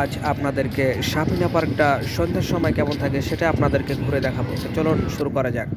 আজ আপনাদেরকে সাপিনা পার্কটা সন্ধ্যার সময় কেমন থাকে সেটা আপনাদেরকে ঘুরে দেখাবো। চলুন শুরু করা যাক।